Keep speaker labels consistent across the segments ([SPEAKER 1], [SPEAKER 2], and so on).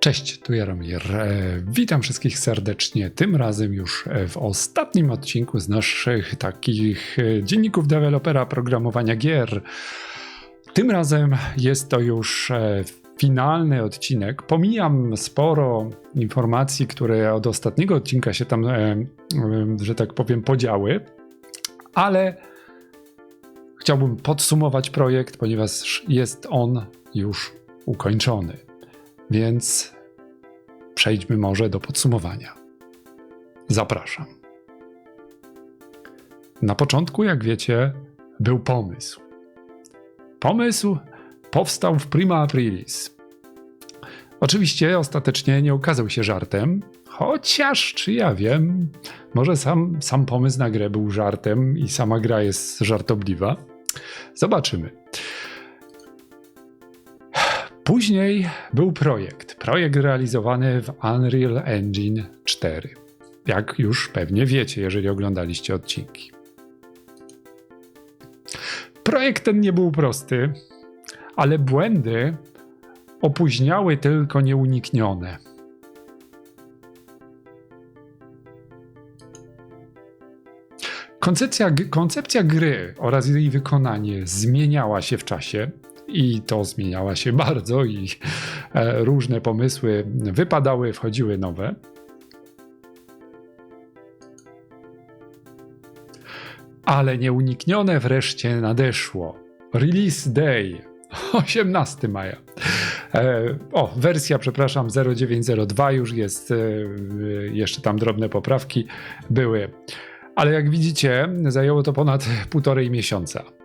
[SPEAKER 1] Cześć, tu Jaromir. E, Witam wszystkich serdecznie. Tym razem już e, w ostatnim odcinku z naszych takich e, dzienników dewelopera programowania gier. Tym razem jest to już finalny odcinek. Pomijam sporo informacji, które od ostatniego odcinka się tam, że tak powiem, podziały, ale chciałbym podsumować projekt, ponieważ jest on już ukończony. Więc przejdźmy może do podsumowania. Zapraszam. Na początku, jak wiecie, był pomysł. Pomysł powstał w prima aprilis. Oczywiście ostatecznie nie okazał się żartem, chociaż czy ja wiem, może sam, sam pomysł na grę był żartem i sama gra jest żartobliwa. Zobaczymy. Później był projekt. Projekt realizowany w Unreal Engine 4. Jak już pewnie wiecie, jeżeli oglądaliście odcinki. Projekt ten nie był prosty, ale błędy opóźniały tylko nieuniknione. Koncepcja, koncepcja gry oraz jej wykonanie zmieniała się w czasie i to zmieniała się bardzo i e, różne pomysły wypadały, wchodziły nowe. Ale nieuniknione wreszcie nadeszło. Release Day 18 maja. E, o, wersja, przepraszam, 0902 już jest, e, jeszcze tam drobne poprawki były. Ale jak widzicie, zajęło to ponad półtorej miesiąca.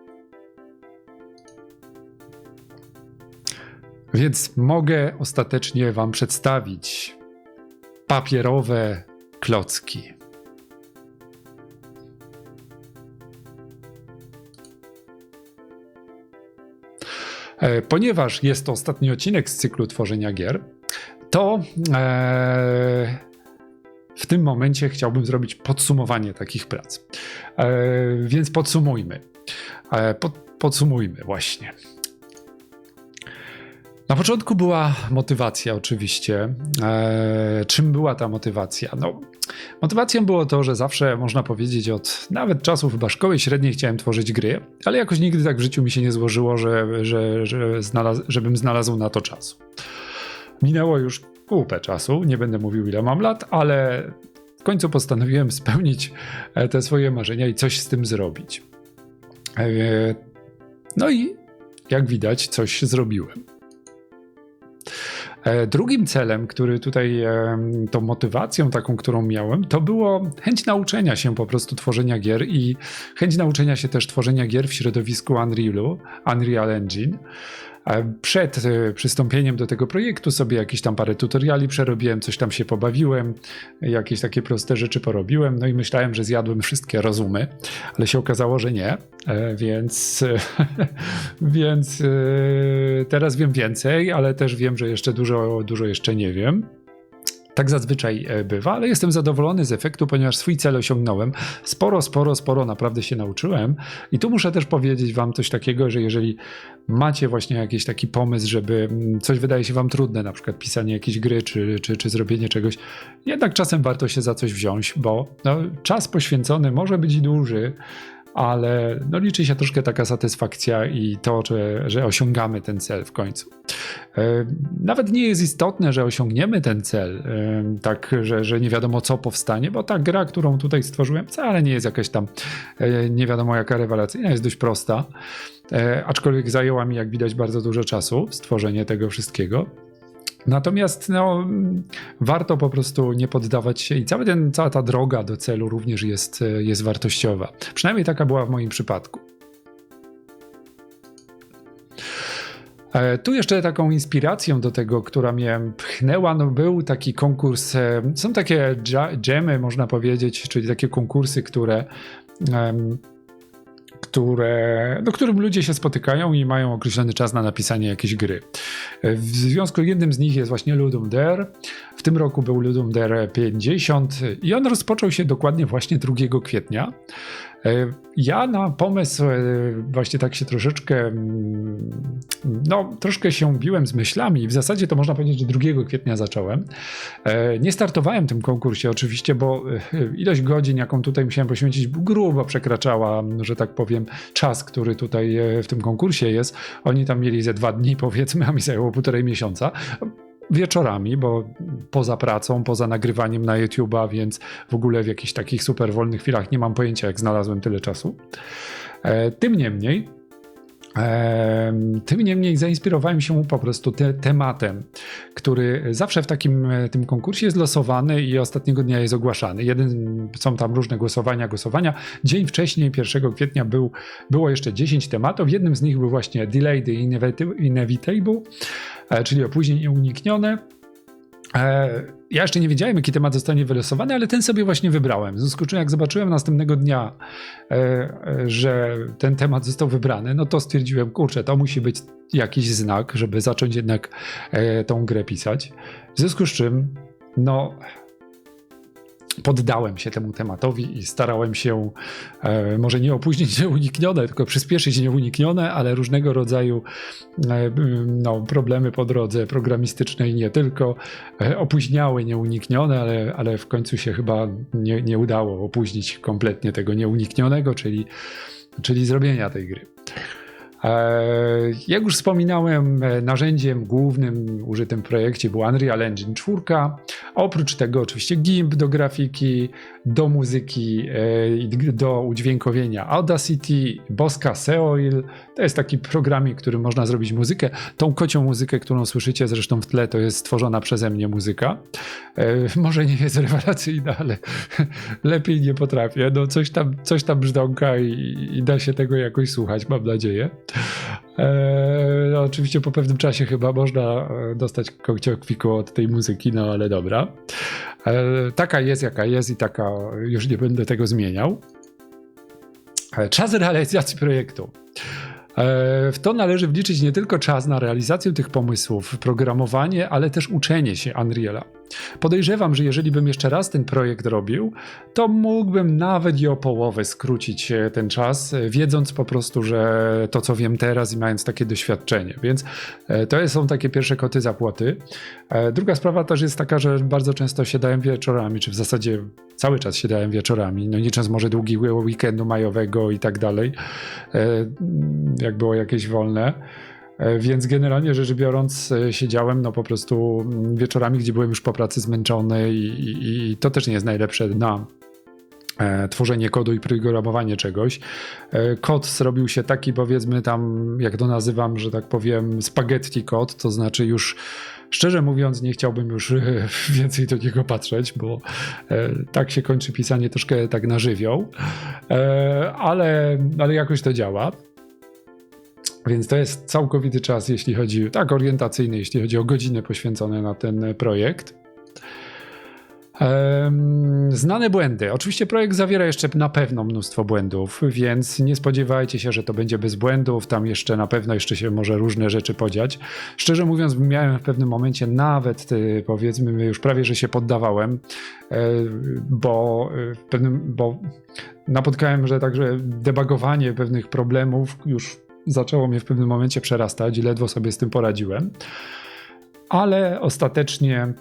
[SPEAKER 1] Więc mogę ostatecznie Wam przedstawić papierowe klocki. E, Ponieważ jest to ostatni odcinek z cyklu tworzenia gier, to e, w tym momencie chciałbym zrobić podsumowanie takich prac. E, więc podsumujmy. E, pod, podsumujmy właśnie. Na początku była motywacja, oczywiście. E, czym była ta motywacja? No, motywacją było to, że zawsze można powiedzieć, od nawet czasów chyba szkoły średniej chciałem tworzyć gry, ale jakoś nigdy tak w życiu mi się nie złożyło, że, że, że znalaz żebym znalazł na to czasu. Minęło już kupę czasu, nie będę mówił ile mam lat, ale w końcu postanowiłem spełnić e, te swoje marzenia i coś z tym zrobić. E, no i jak widać, coś zrobiłem. E, Drugim celem, który tutaj, e, tą motywacją taką, którą miałem, to było chęć nauczenia się po prostu tworzenia gier i chęć nauczenia się też tworzenia gier w środowisku Unrealu, Unreal Engine. Przed e, przystąpieniem do tego projektu sobie jakieś tam parę tutoriali przerobiłem, coś tam się pobawiłem, jakieś takie proste rzeczy porobiłem, no i myślałem, że zjadłem wszystkie rozumy, ale się okazało, że nie, E, więc, więc e, teraz wiem więcej, ale też wiem, że jeszcze dużo, dużo jeszcze nie wiem. Tak zazwyczaj e, bywa, ale jestem zadowolony z efektu, ponieważ swój cel osiągnąłem. Sporo, sporo, sporo naprawdę się nauczyłem. I tu muszę też powiedzieć Wam coś takiego, że jeżeli macie właśnie jakiś taki pomysł, żeby mm, coś wydaje się Wam trudne, na przykład pisanie jakiejś gry czy, czy, czy zrobienie czegoś, jednak czasem warto się za coś wziąć, bo no, czas poświęcony może być duży, ale no, liczy się troszkę taka satysfakcja i to, że, że osiągamy ten cel w końcu. E, Nawet nie jest istotne, że osiągniemy ten cel, e, tak, że, że nie wiadomo co powstanie, bo ta gra, którą tutaj stworzyłem, wcale nie jest jakaś tam e, nie wiadomo jaka rewelacyjna, jest dość prosta. Aczkolwiek zajęła mi, jak widać, bardzo dużo czasu stworzenie tego wszystkiego. Natomiast no, warto po prostu nie poddawać się i cały ten, cała ta droga do celu również jest, jest wartościowa. Przynajmniej taka była w moim przypadku. E, Tu jeszcze taką inspiracją do tego, która mnie pchnęła, no był taki konkurs. e, Są takie dżemy, można powiedzieć, czyli takie konkursy, które. Które, do którym ludzie się spotykają i mają określony czas na napisanie jakiejś gry. W związku jednym z nich jest właśnie Ludum Dare. W tym roku był Ludum Dare 50 i on rozpoczął się dokładnie właśnie 2 kwietnia. E, ja na pomysł e, właśnie tak się troszeczkę, mm, no troszkę się biłem z myślami. W zasadzie to można powiedzieć, że 2 kwietnia zacząłem. E, nie startowałem w tym konkursie oczywiście, bo ilość godzin, jaką tutaj musiałem poświęcić, grubo przekraczała, że tak powiem, czas, który tutaj w tym konkursie jest. Oni tam mieli ze dwa dni powiedzmy, a mi zajęło półtorej miesiąca wieczorami, bo poza pracą, poza nagrywaniem na YouTube'a, więc w ogóle w jakichś takich super wolnych chwilach nie mam pojęcia, jak znalazłem tyle czasu. E, tym niemniej, e, tym niemniej zainspirowałem się po prostu te, tematem, który zawsze w takim e, tym konkursie jest losowany i ostatniego dnia jest ogłaszany. Jeden, są tam różne głosowania, głosowania. Dzień wcześniej, 1 kwietnia, był, było jeszcze 10 tematów. Jednym z nich był właśnie Delay the Inevitable, czyli opóźnień nieuniknione. E, ja jeszcze nie wiedziałem, jaki temat zostanie wylosowany, ale ten sobie właśnie wybrałem. W związku z czym, jak zobaczyłem następnego dnia, e, że ten temat został wybrany, no to stwierdziłem, kurczę, to musi być jakiś znak, żeby zacząć jednak tą grę pisać. W związku z czym, no, poddałem się temu tematowi i starałem się e, może nie opóźnić nieuniknione, tylko przyspieszyć nieuniknione, ale różnego rodzaju e, no, problemy po drodze programistycznej nie tylko e, opóźniały nieuniknione, ale, ale w końcu się chyba nie, nie udało opóźnić kompletnie tego nieuniknionego, czyli, czyli zrobienia tej gry. Jak już wspominałem, narzędziem głównym użytym w projekcie był Unreal Engine 4. Oprócz tego oczywiście GIMP do grafiki, do muzyki e, do udźwiękowienia Audacity, Boska Seoil. To jest taki programik, który można zrobić muzykę. Tą kocią muzykę, którą słyszycie zresztą w tle, to jest stworzona przeze mnie muzyka. Może nie jest rewelacyjna, ale lepiej nie potrafię. No coś tam, coś tam brzdąka i, i da się tego jakoś słuchać, mam nadzieję. Oczywiście po pewnym czasie chyba można e, dostać kokciokwiku od tej muzyki, no ale dobra. Eee, taka jest jaka jest i taka już nie będę tego zmieniał. Eee, czas realizacji projektu. E, w to należy wliczyć nie tylko czas na realizację tych pomysłów, programowanie, ale też uczenie się Unreala. Podejrzewam, że jeżeli bym jeszcze raz ten projekt robił, to mógłbym nawet i o połowę skrócić e, ten czas, e, wiedząc po prostu, że to co wiem teraz i mając takie doświadczenie. Więc to są takie pierwsze koty zapłaty. Druga sprawa też jest taka, że bardzo często siadałem wieczorami, czy w zasadzie cały czas siadałem wieczorami, no licząc może długiego weekendu majowego i tak dalej jak było jakieś wolne. E, więc generalnie rzecz biorąc, e, siedziałem no po prostu mm, wieczorami, gdzie byłem już po pracy zmęczony, i, i, i to też nie jest najlepsze na e, tworzenie kodu i programowanie czegoś. E, kod zrobił się taki, powiedzmy, tam, jak to nazywam, że tak powiem, spaghetti kod, to znaczy już. Szczerze mówiąc, nie chciałbym już e, więcej do niego patrzeć, bo e, tak się kończy pisanie troszkę tak na żywioł, ale, ale jakoś to działa. Więc to jest całkowity czas, jeśli chodzi, tak, orientacyjny, jeśli chodzi o godziny poświęcone na ten projekt. Znane błędy. Oczywiście projekt zawiera jeszcze na pewno mnóstwo błędów, więc nie spodziewajcie się, że to będzie bez błędów. Tam jeszcze na pewno jeszcze się może różne rzeczy podziać. Szczerze mówiąc, miałem w pewnym momencie nawet, y, powiedzmy, już prawie, że się poddawałem, e, bo y, w pewnym, bo napotkałem, że także debagowanie pewnych problemów już zaczęło mnie w pewnym momencie przerastać i ledwo sobie z tym poradziłem. Ale ostatecznie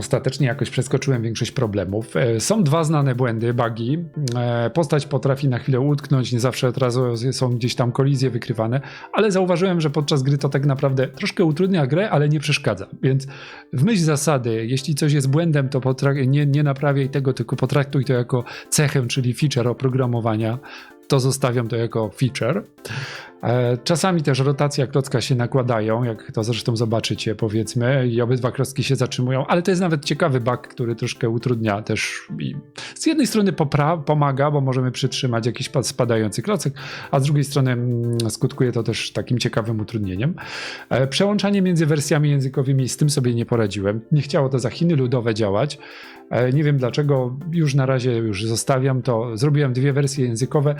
[SPEAKER 1] Ostatecznie jakoś przeskoczyłem większość problemów. E, są dwa znane błędy, bugi. E, postać potrafi na chwilę utknąć, nie zawsze od razu są gdzieś tam kolizje wykrywane, ale zauważyłem, że podczas gry to tak naprawdę troszkę utrudnia grę, ale nie przeszkadza. Więc w myśl zasady, jeśli coś jest błędem, to nie, nie naprawiaj tego, tylko potraktuj to jako cechę, czyli feature oprogramowania. To zostawiam to jako feature. E, czasami też rotacja klocka się nakładają, jak to zresztą zobaczycie, powiedzmy, i obydwa klocki się zatrzymują, ale to jest nawet ciekawy bug, który troszkę utrudnia też. Z jednej strony pomaga, bo możemy przytrzymać jakiś spadający klocek, a z drugiej strony mm, skutkuje to też takim ciekawym utrudnieniem. E, przełączanie między wersjami językowymi, z tym sobie nie poradziłem. Nie chciało to za Chiny ludowe działać. E, nie wiem dlaczego, już na razie już zostawiam to. Zrobiłem dwie wersje językowe.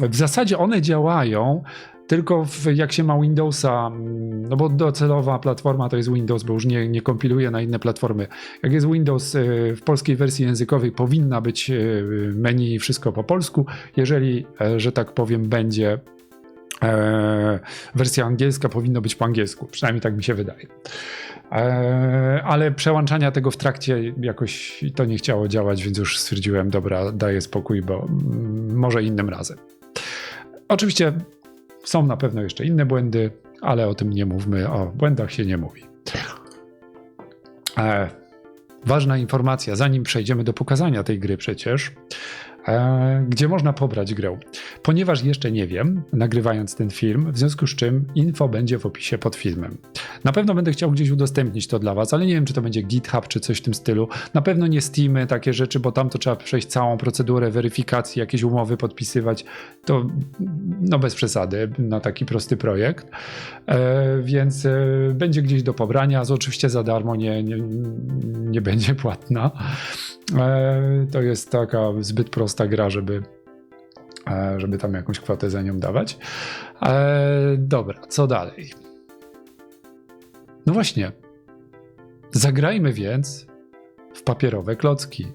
[SPEAKER 1] W zasadzie one działają, tylko w, jak się ma Windowsa, mm, no bo docelowa platforma to jest Windows, bo już nie, nie kompiluje na inne platformy. Jak jest Windows y, w polskiej wersji językowej, powinna być y, menu i wszystko po polsku. Jeżeli, e, że tak powiem, będzie e, wersja angielska, powinno być po angielsku. Przynajmniej tak mi się wydaje. E, ale przełączania tego w trakcie jakoś to nie chciało działać, więc już stwierdziłem, dobra, daję spokój, bo mm, może innym razem. Oczywiście są na pewno jeszcze inne błędy, ale o tym nie mówmy, o błędach się nie mówi. E, ważna informacja, zanim przejdziemy do pokazania tej gry przecież, e, gdzie można pobrać grę. Ponieważ jeszcze nie wiem, nagrywając ten film, w związku z czym info będzie w opisie pod filmem. Na pewno będę chciał gdzieś udostępnić to dla Was, ale nie wiem, czy to będzie GitHub, czy coś w tym stylu. Na pewno nie Steamy, takie rzeczy, bo tam to trzeba przejść całą procedurę weryfikacji, jakieś umowy podpisywać. To no bez przesady na taki prosty projekt. E, więc e, będzie gdzieś do pobrania, z oczywiście za darmo, nie, nie, nie będzie płatna. E, to jest taka zbyt prosta gra, żeby e, żeby tam jakąś kwotę za nią dawać. E, dobra, co dalej? No właśnie. Zagrajmy więc w papierowe klocki.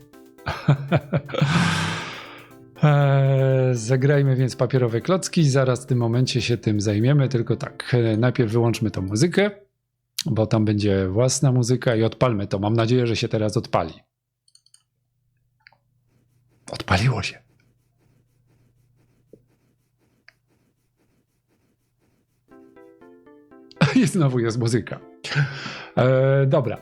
[SPEAKER 1] Eee, Zagrajmy więc papierowe klocki, zaraz w tym momencie się tym zajmiemy, tylko tak, e, najpierw wyłączmy tą muzykę, bo tam będzie własna muzyka i odpalmy to. Mam nadzieję, że się teraz odpali. Odpaliło się. I znowu jest muzyka. E, dobra.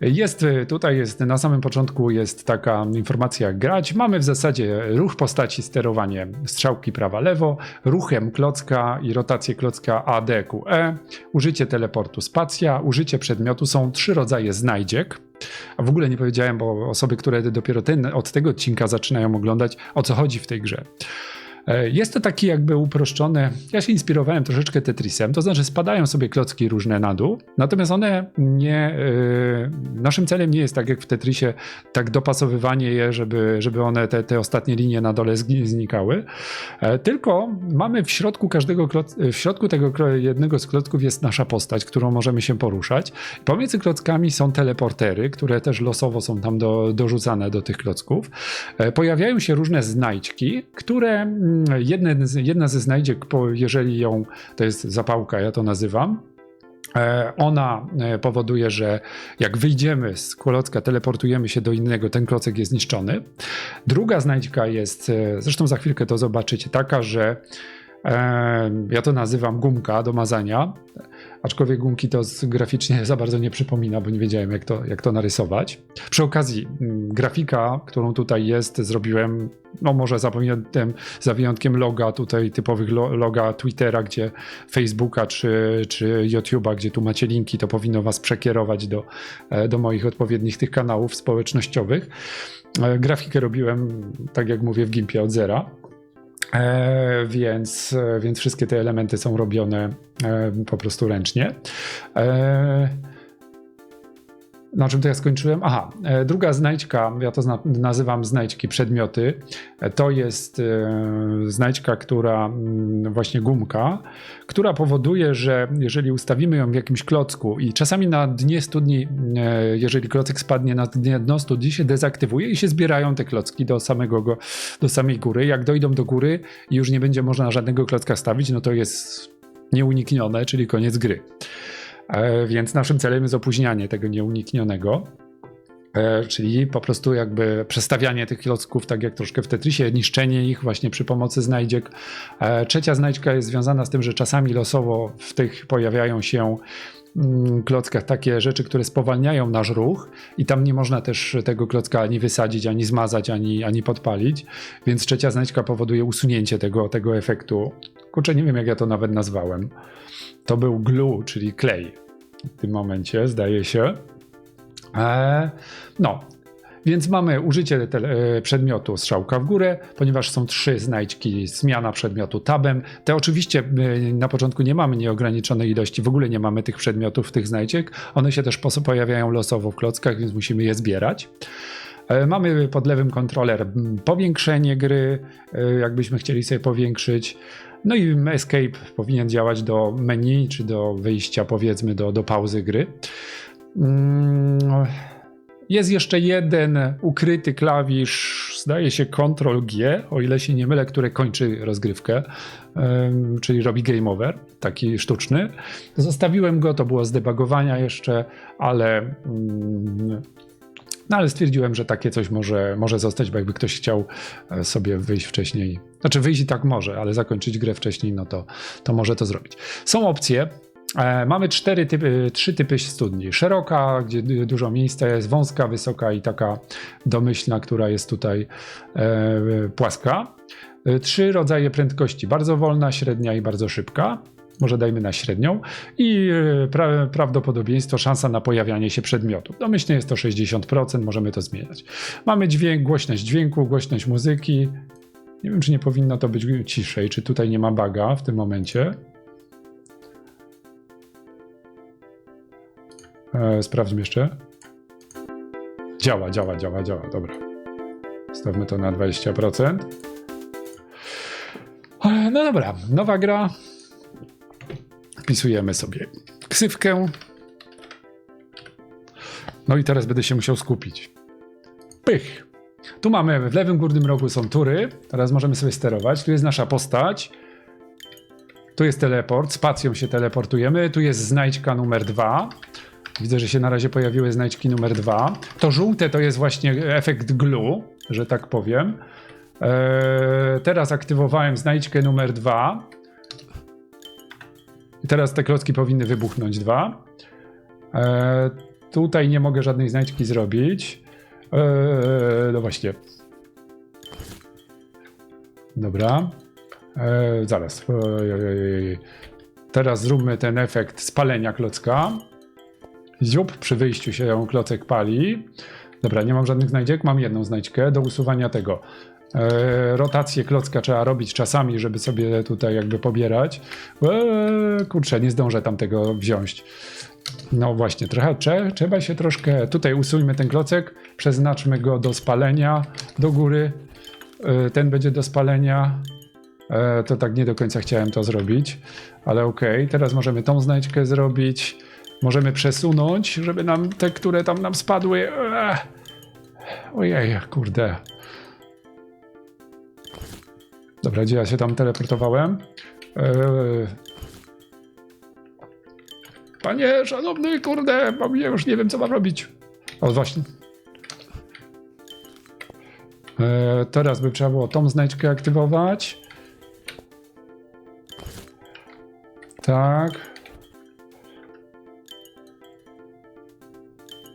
[SPEAKER 1] Jest e, tutaj, jest na samym początku jest taka informacja grać. Mamy w zasadzie ruch postaci, sterowanie strzałki prawa-lewo, ruchem klocka i rotację klocka ADQE, użycie teleportu spacja, użycie przedmiotu. Są trzy rodzaje znajdziek. A w ogóle nie powiedziałem, bo osoby, które dopiero ten, od tego odcinka zaczynają oglądać, o co chodzi w tej grze. E, Jest to taki jakby uproszczone. Ja się inspirowałem troszeczkę Tetrisem, to znaczy spadają sobie klocki różne na dół, natomiast one nie. e, Naszym celem nie jest tak jak w Tetrisie, tak dopasowywanie je, żeby, żeby one te, te ostatnie linie na dole znikały. E, Tylko mamy w środku każdego w środku tego jednego z klocków jest nasza postać, którą możemy się poruszać. Pomiędzy klockami są teleportery, które też losowo są tam do, dorzucane do tych klocków. Pojawiają się różne znajdźki, które jedne, z- jedna ze znajdziek, jeżeli ją, to jest zapałka, ja to nazywam, e, ona e, powoduje, że jak wyjdziemy z klocka, teleportujemy się do innego, ten klocek jest zniszczony. Druga znajdźka jest, e, zresztą za chwilkę to zobaczycie, taka, że ja to nazywam gumka do mazania, aczkolwiek gumki to z, graficznie za bardzo nie przypomina, bo nie wiedziałem jak to, jak to narysować. Przy okazji, m, grafika, którą tutaj jest, zrobiłem, no może za wyjątkiem, za wyjątkiem loga tutaj, typowych lo, loga Twittera, gdzie Facebooka czy, czy YouTube'a, gdzie tu macie linki, to powinno was przekierować do, e, do moich odpowiednich tych kanałów społecznościowych. E, Grafikę robiłem, tak jak mówię, w Gimpie od zera. E, więc, e, więc wszystkie te elementy są robione e, po prostu ręcznie. E, na czym to ja skończyłem? Aha, e, druga znajdźka, ja to nazywam znajdźki przedmioty. E, To jest e, znajdźka, która mm, właśnie gumka, która powoduje, że jeżeli ustawimy ją w jakimś klocku i czasami na dnie studni, jeżeli klocek spadnie na dno studni, się dezaktywuje i się zbierają te klocki do, samego go, do samej góry. Jak dojdą do góry i już nie będzie można żadnego klocka stawić, no to jest nieuniknione, czyli koniec gry. E, Więc naszym celem jest opóźnianie tego nieuniknionego. E, Czyli po prostu jakby przestawianie tych klocków, tak jak troszkę w Tetrisie, niszczenie ich właśnie przy pomocy znajdziek. E, Trzecia znajdźka jest związana z tym, że czasami losowo w tych pojawiają się mm, klockach takie rzeczy, które spowalniają nasz ruch i tam nie można też tego klocka ani wysadzić, ani zmazać, ani, ani podpalić, więc trzecia znajdźka powoduje usunięcie tego, tego efektu. Kurczę, nie wiem jak ja to nawet nazwałem. To był glue, czyli klej w tym momencie, zdaje się. E, no, więc mamy użycie e, przedmiotu strzałka w górę, ponieważ są trzy znajdźki, zmiana przedmiotu tabem. Te oczywiście e, na początku nie mamy nieograniczonej ilości, w ogóle nie mamy tych przedmiotów, tych znajdziek. One się też pojawiają losowo w klockach, więc musimy je zbierać. E, Mamy pod lewym kontroler powiększenie gry, e, jakbyśmy chcieli sobie powiększyć. No i escape powinien działać do menu, czy do wyjścia, powiedzmy, do, do pauzy gry. Mm, Jest jeszcze jeden ukryty klawisz, zdaje się Ctrl G, o ile się nie mylę, który kończy rozgrywkę, czyli robi game over, taki sztuczny. Zostawiłem go, to było z debugowania jeszcze, ale, mm, no ale stwierdziłem, że takie coś może, może zostać, bo jakby ktoś chciał e, sobie wyjść wcześniej, znaczy wyjść i tak może, ale zakończyć grę wcześniej, no to, to może to zrobić. Są opcje, E, Mamy cztery typy, trzy typy studni. Szeroka, gdzie du- dużo miejsca jest, wąska, wysoka i taka domyślna, która jest tutaj e, płaska. E, Trzy rodzaje prędkości, bardzo wolna, średnia i bardzo szybka. Może dajmy na średnią. I e, pra, prawdopodobieństwo, szansa na pojawianie się przedmiotu. Domyślnie jest to 60%, możemy to zmieniać. Mamy dźwięk, głośność dźwięku, głośność muzyki. Nie wiem, czy nie powinno to być ciszej, czy tutaj nie ma baga w tym momencie. E, sprawdźmy jeszcze. Działa, działa, działa, działa. Dobra. Stawmy to na 20%. E, No dobra, nowa gra. Wpisujemy sobie ksywkę. No i teraz będę się musiał skupić. Pych. Tu mamy, w lewym górnym rogu są tury. Teraz możemy sobie sterować. Tu jest nasza postać. Tu jest teleport. Spacją się teleportujemy. Tu jest znajdźka numer dwa. Widzę, że się na razie pojawiły znajdźki numer dwa. To żółte to jest właśnie efekt glue, że tak powiem. Eee, teraz aktywowałem znajdźkę numer dwa. I teraz te klocki powinny wybuchnąć dwa. Eee, tutaj nie mogę żadnej znajdźki zrobić. Eee, no właśnie. Dobra. Eee, zaraz. Ojej. Teraz zróbmy ten efekt spalenia klocka. Ziup, przy wyjściu się klocek pali. Dobra, nie mam żadnych znajdziek, mam jedną znajdźkę do usuwania tego. E, rotację klocka trzeba robić czasami, żeby sobie tutaj jakby pobierać. E, kurczę, nie zdążę tam tego wziąć. No właśnie, trochę cze, trzeba się troszkę. Tutaj usuńmy ten klocek, przeznaczmy go do spalenia do góry. E, ten będzie do spalenia. E, to tak nie do końca chciałem to zrobić, ale okej. Teraz możemy tą znajdźkę zrobić. Możemy przesunąć, żeby nam te, które tam nam spadły. Ech. Ojej, kurde. Dobra, gdzie ja się tam teleportowałem? Eee... Panie szanowny, kurde, mam ja już nie wiem co mam robić. O, właśnie. Eee, teraz by trzeba było tą znajdźkę aktywować. Tak.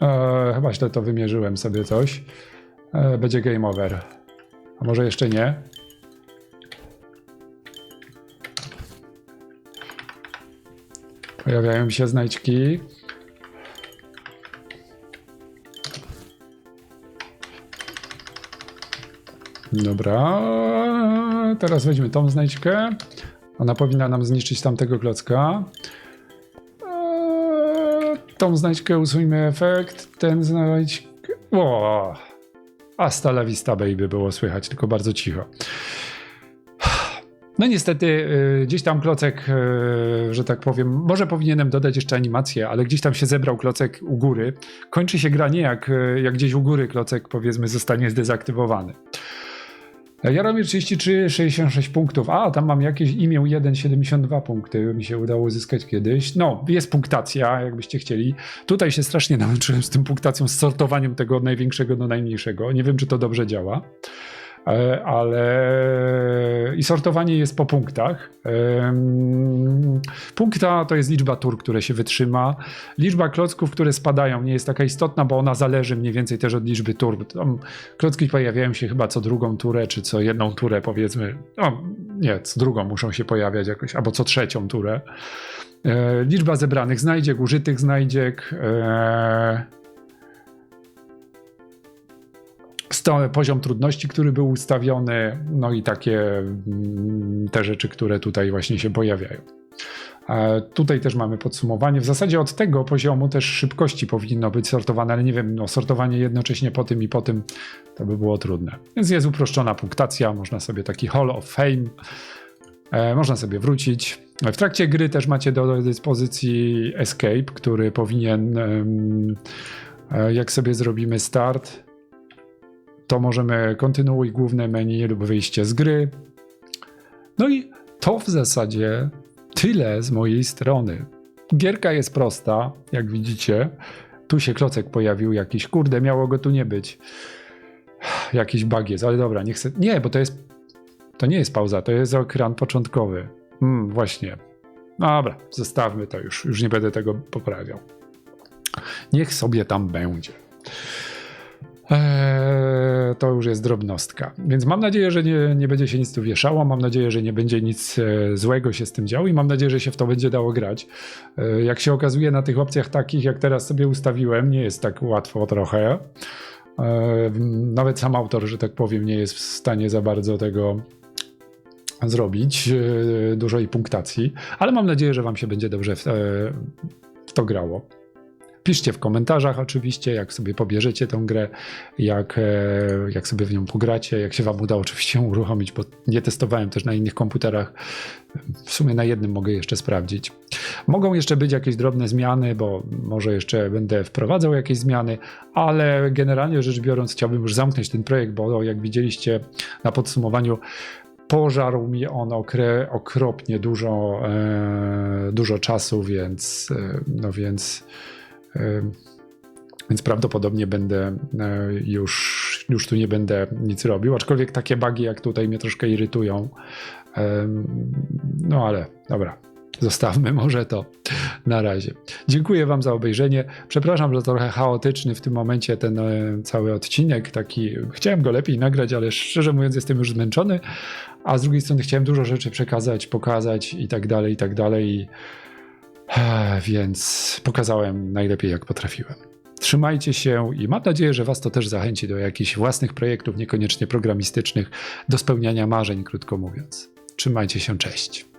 [SPEAKER 1] E, chyba źle to wymierzyłem sobie coś. E, będzie game over. A może jeszcze nie? Pojawiają się znajdźki. Dobra. Teraz weźmy tą znajdźkę. Ona powinna nam zniszczyć tamtego klocka. Eee, Tą znajdźkę usuńmy efekt. Ten znajdźkę. O! Hasta la vista baby było słychać, tylko bardzo cicho. No niestety y, gdzieś tam klocek, y, że tak powiem, może powinienem dodać jeszcze animację, ale gdzieś tam się zebrał klocek u góry. Kończy się gra nie jak, y, jak gdzieś u góry klocek powiedzmy zostanie zdezaktywowany. Jaromir 33, 66 punktów. A, tam mam jakieś imię 1, 72 punkty. Mi się udało uzyskać kiedyś. No, jest punktacja, jakbyście chcieli. Tutaj się strasznie nauczyłem z tym punktacją, z sortowaniem tego od największego do najmniejszego. Nie wiem, czy to dobrze działa. E, Ale i sortowanie jest po punktach. Punkta to jest liczba tur, które się wytrzyma. Liczba klocków, które spadają, nie jest taka istotna, bo ona zależy mniej więcej też od liczby tur. Tam klocki pojawiają się chyba co drugą turę, czy co jedną turę, powiedzmy. No, nie, co drugą muszą się pojawiać jakoś, albo co trzecią turę. E, liczba zebranych znajdziek, użytych znajdziek. Poziom trudności, który był ustawiony, no i takie mm, te rzeczy, które tutaj właśnie się pojawiają. Tutaj też mamy podsumowanie. W zasadzie od tego poziomu też szybkości powinno być sortowane, ale nie wiem, no, sortowanie jednocześnie po tym i po tym to by było trudne. Więc jest uproszczona punktacja, można sobie taki Hall of Fame, e, można sobie wrócić. W trakcie gry też macie do dyspozycji Escape, który powinien, e, jak sobie zrobimy start, to możemy kontynuuj główne menu lub wyjście z gry. No i to w zasadzie tyle z mojej strony. Gierka jest prosta, jak widzicie. Tu się klocek pojawił jakiś, kurde, miało go tu nie być. Jakiś bug jest, ale dobra, nie chcę. Nie, bo to jest. To nie jest pauza, to jest ekran początkowy. Hmm, właśnie. Dobra, zostawmy to już. Już nie będę tego poprawiał. Niech sobie tam będzie. Eee, to już jest drobnostka. Więc mam nadzieję, że nie, nie będzie się nic tu wieszało. Mam nadzieję, że nie będzie nic e, złego się z tym działo i mam nadzieję, że się w to będzie dało grać. E, jak się okazuje, na tych opcjach takich, jak teraz sobie ustawiłem, nie jest tak łatwo trochę. E, nawet sam autor, że tak powiem, nie jest w stanie za bardzo tego zrobić, e, dużej punktacji, ale mam nadzieję, że Wam się będzie dobrze w, e, w to grało. Piszcie w komentarzach oczywiście, jak sobie pobierzecie tę grę, jak, e, jak sobie w nią pogracie, jak się wam uda oczywiście uruchomić, bo nie testowałem też na innych komputerach. W sumie na jednym mogę jeszcze sprawdzić. Mogą jeszcze być jakieś drobne zmiany, bo może jeszcze będę wprowadzał jakieś zmiany, ale generalnie rzecz biorąc chciałbym już zamknąć ten projekt, bo jak widzieliście na podsumowaniu, pożarł mi on okre, okropnie dużo, e, dużo czasu, więc e, no więc więc prawdopodobnie będę e, już, już tu nie będę nic robił, aczkolwiek takie bugi jak tutaj mnie troszkę irytują. No ale dobra, zostawmy może to na razie. Dziękuję Wam za obejrzenie. Przepraszam, że trochę chaotyczny w tym momencie ten e, cały odcinek. Taki chciałem go lepiej nagrać, ale szczerze mówiąc jestem już zmęczony. A z drugiej strony chciałem dużo rzeczy przekazać, pokazać i tak dalej, i tak dalej. Więc pokazałem najlepiej, jak potrafiłem. Trzymajcie się i mam nadzieję, że Was to też zachęci do jakichś własnych projektów, niekoniecznie programistycznych, do spełniania marzeń, krótko mówiąc. Trzymajcie się, cześć.